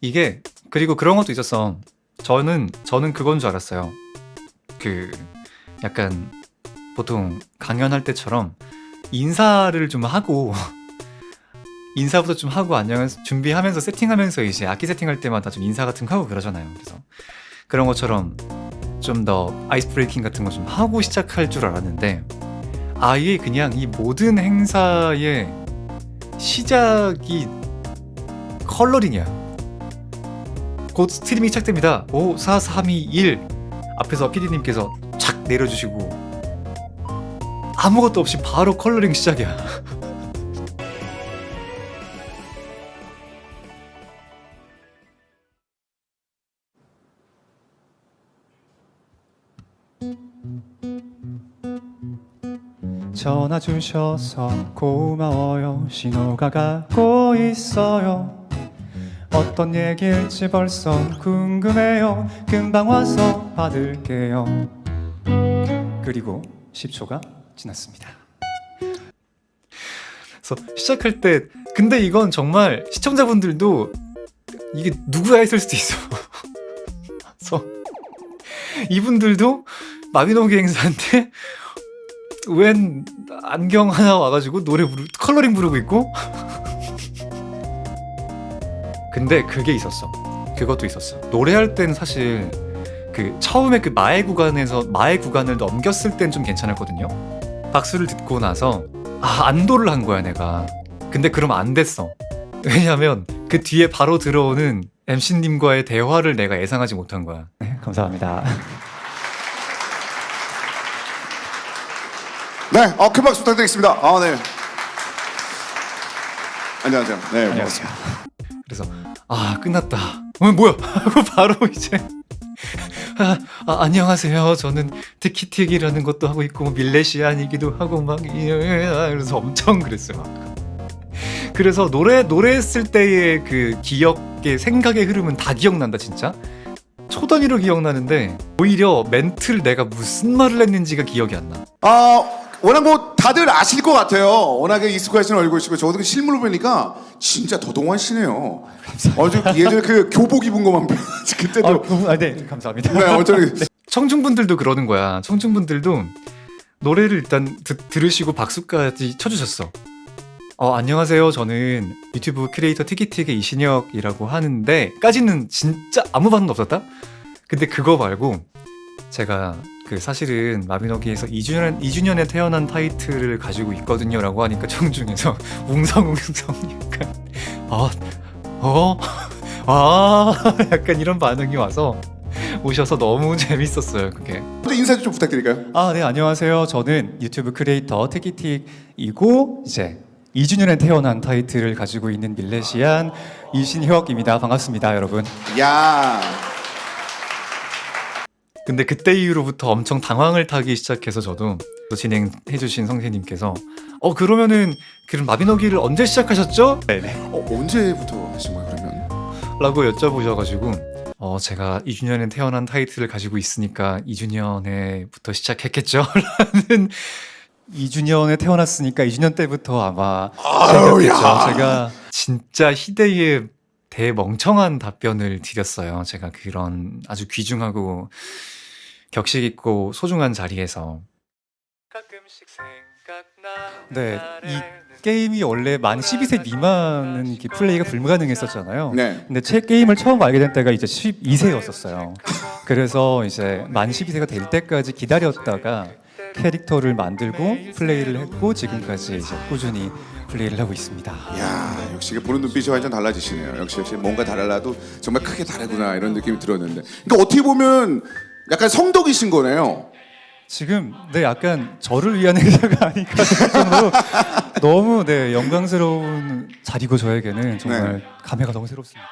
이게 그리고 그런 것도 있었어. 저는 저는 그건 줄 알았어요. 그 약간 보통 강연할 때처럼 인사를 좀 하고 인사부터 좀 하고 안녕 준비하면서 세팅하면서 이제 악기 세팅할 때마다 좀 인사 같은 거 하고 그러잖아요. 그래서 그런 것처럼 좀 더 아이스 브레이킹 같은 거 좀 하고 시작할 줄 알았는데 아예 그냥 이 모든 행사의 시작이 컬러링이야. 곧 스트리밍 시작됩니다. 5, 4, 3, 2, 1 앞에서 PD님께서 착 내려주시고 아무것도 없이 바로 컬러링 시작이야. 전화 주셔서 고마워요. 신호가 가고 있어요. 어떤 얘기일지 벌써 궁금해요. 금방 와서 받을게요. 그리고 10초가 지났습니다. 그래서 시작할 때 근데 이건 정말 시청자분들도 이게 누구야 했을 수도 있어. 그래서 이분들도 마비노 기 행사인데 웬 안경 하나 와가지고 노래 부르 컬러링 부르고 있고 근데 그게 있었어 그것도 있었어 노래할 땐 사실 그 처음에 그 마의 구간에서 마의 구간을 넘겼을 땐 좀 괜찮았거든요 박수를 듣고 나서 아 안도를 한 거야 내가 근데 그럼 안 됐어 왜냐면 그 뒤에 바로 들어오는 MC님과의 대화를 내가 예상하지 못한 거야 네 감사합니다 네, 어, 큰 박수 부탁드리겠습니다. 아, 네. 안녕하세요. 네, 안녕하세요. 그래서 아 끝났다. 어 뭐야? 하고 바로 이제 아, 아, 안녕하세요. 저는 티키틱이라는 것도 하고 있고 밀레시안이기도 하고 막 이래서 엄청 그랬어요. 막. 그래서 노래 노래했을 때의 그 기억의 생각의 흐름은 다 기억난다 진짜. 초 단위로 기억나는데 오히려 멘트를 내가 무슨 말을 했는지가 기억이 안 나. 아, 워낙 뭐 다들 아실 것 같아요. 워낙에 익숙하신 얼굴이시고 저도 그 실물로 보니까 진짜 더동하시네요. 어, 저 예전에 그 교복 입은 것만 보- 그때도 아, 네 감사합니다. 네, 어쩌면 청중분들도 그러는 거야. 청중분들도 노래를 일단 듣, 들으시고 박수까지 쳐주셨어. 어, 안녕하세요. 저는 유튜브 크리에이터 티키틱의 이신혁이라고 하는데, 까지는 진짜 아무 반응 없었다? 근데 그거 말고, 제가 그 사실은 마비노기에서 2주년, 2주년에 태어난 타이틀을 가지고 있거든요. 라고 하니까 청중에서 웅성웅성 약간, 어, 어, 아, 약간 이런 반응이 와서, 오셔서 너무 재밌었어요, 그게. 또 인사 좀 부탁드릴까요? 아, 네, 안녕하세요. 저는 유튜브 크리에이터 티키틱이고 이제 2주년에 태어난 타이틀을 가지고 있는 밀레시안 이신혁입니다. 반갑습니다, 여러분. 야, 근데 그때 이후로부터 엄청 당황을 타기 시작해서 저도 또 진행해주신 선생님께서 어 그러면은 그럼 마비노기를 언제 시작하셨죠? 네네. 어, 언제부터 하신 거예요 그러면? 라고 여쭤보셔가지고 어 제가 2주년에 태어난 타이틀을 가지고 있으니까 2주년에부터 시작했겠죠? 라는 2주년에 태어났으니까 2주년 때부터 아마 시작했겠죠. 야. 제가 진짜 희대의 대멍청한 답변을 드렸어요. 제가 그런 아주 귀중하고 격식 있고 소중한 자리에서 가끔씩 네, 이 게임이 원래 만 12세 미만은 이렇게 플레이가 불가능했었잖아요. 네. 근데 제 게임을 처음 알게 된 때가 이제 12세였었어요. 그래서 이제 만 12세가 될 때까지 기다렸다가 캐릭터를 만들고 플레이를 했고 지금까지 이제 꾸준히 플레이를 하고 있습니다. 야, 역시 이게 보는 눈빛이 완전 달라지시네요. 역시 역시 뭔가 달라도 정말 크게 다르구나 이런 느낌이 들었는데. 그러니까 어떻게 보면 약간 성덕이신 거네요. 지금 네 약간 저를 위한 행사가 아닐까 정도로 너무 네 영광스러운 자리고 저에게는 정말 감회가 너무 새롭습니다.